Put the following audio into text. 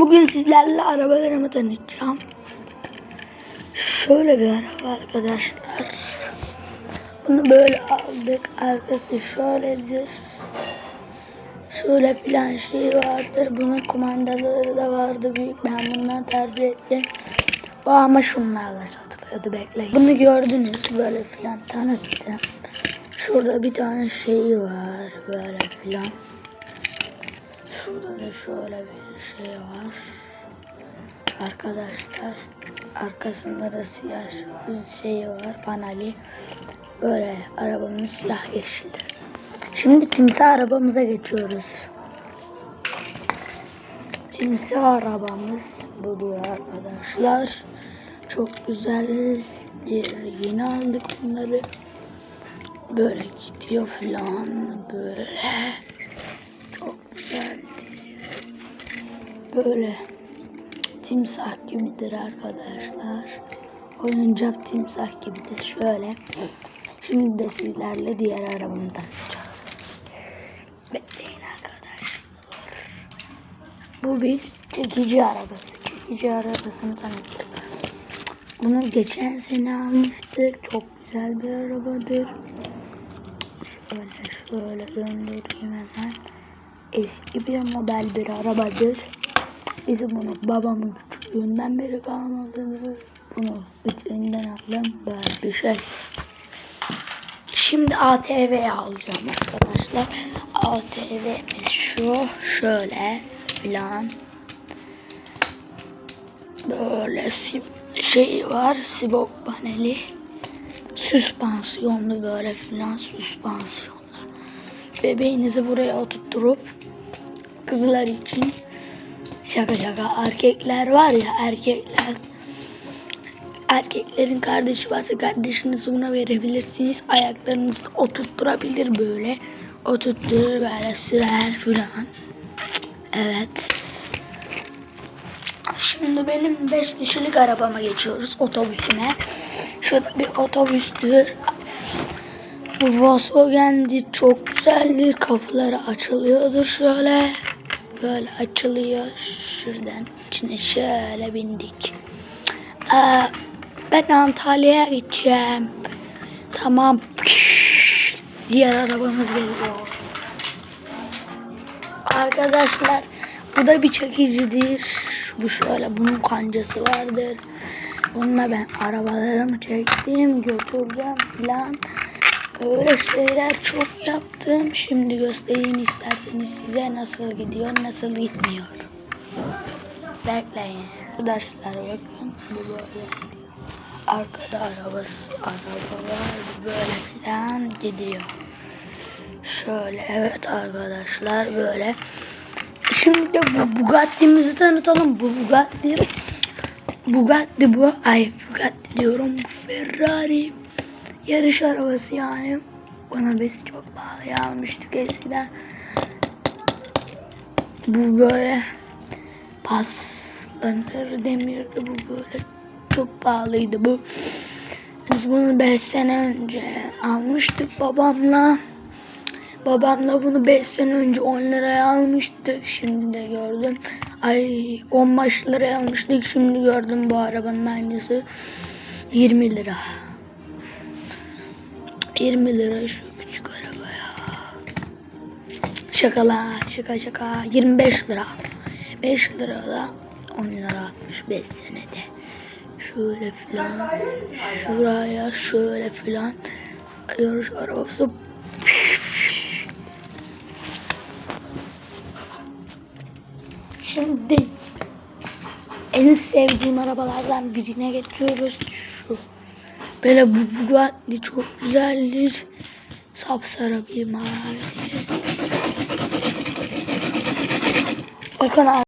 Bugün sizlerle arabalarımı tanıtacağım. Şöyle bir araba arkadaşlar. Bunu böyle aldık. Arkası şöyledir. Şöyle plan şey vardır. Bunun kumandaları da vardı büyük. Ben bundan tercih ettim. Bu ama şunlarla satılıyordu bekleyin. Bunu gördünüz böyle filan tanıttım. Şurada bir tane şey var böyle filan. Şurada da şöyle bir şey var. Arkadaşlar arkasında da siyah şey var paneli. Böyle arabamız siyah yeşildir. Şimdi timsah arabamıza geçiyoruz. Timsah arabamız budur arkadaşlar. Çok güzel bir yeni aldık bunları. Böyle gidiyor falan böyle. Çok güzeldi. Böyle timsah gibidir arkadaşlar. Oyuncak timsah gibidir. Şöyle. Şimdi de sizlerle diğer arabamı tanıtacağız. Bekleyin arkadaşlar. Bu bir çekici arabası. Çekici arabasını tanıtacağım. Bunu geçen sene almıştık. Çok güzel bir arabadır. Şöyle şöyle döndüreyim hemen. Eski bir model bir arabadır. Bizim bunu babamın küçüklüğünden beri kalmalıdır. Bunu vitrinden aldım böyle bir şey. Şimdi ATV alacağım arkadaşlar. ATV'miz şu. Şöyle filan. Böyle şey var. Sibop paneli. Süspansiyonlu böyle filan süspansiyonlu. Bebeğinizi buraya oturtturup kızlar için şaka şaka erkekler var ya erkekler erkeklerin kardeşi varsa kardeşinizi buna verebilirsiniz. Ayaklarınızı oturtturabilir böyle. Oturtturur böyle sürer filan. Evet. Şimdi benim 5 kişilik arabama geçiyoruz otobüsüme. Şurada bir otobüstür. Bu Volkswagen'di çok güzeldir. Kapıları açılıyordur şöyle. Böyle açılıyor. Şuradan içine şöyle bindik. Aa, ben Antalya'ya gideceğim. Tamam. Diğer arabamız geliyor. Arkadaşlar bu da bir çekicidir. Bu şöyle bunun kancası vardır. Bununla ben arabalarımı çektim, götüreceğim falan. Öyle şeyler çok yaptım. Şimdi göstereyim isterseniz size nasıl gidiyor, nasıl gitmiyor. Bekleyin. Arkadaşlar bakın bu böyle. Arkada arabası, araba var böyle falan gidiyor. Şöyle evet arkadaşlar böyle. Şimdi de bu Bugatti'mizi tanıtalım. Bu Bugatti Bugatti bu. Ay Bugatti diyorum. Ferrari. Yarış arabası yani. Bana biz çok pahalıya almıştık eskiden. Bu böyle paslanır demirdi bu böyle. Çok pahalıydı bu. Biz bunu 5 sene önce almıştık babamla. Babamla bunu 5 sene önce 10 liraya almıştık. Şimdi de gördüm. Ay 15 liraya almıştık. Şimdi gördüm bu arabanın aynısı. 20 lira. 20 lira şu küçük araba ya. Şakalar şaka şaka. 25 lira. 5 lira da 10 lira atmış 5 senede. Şöyle filan. Şuraya şöyle filan. Yarış arabası Şimdi en sevdiğim arabalardan birine geçiyoruz. Böyle bu Bugatti çok güzeldir. Sapsarı bir mavi. Bakın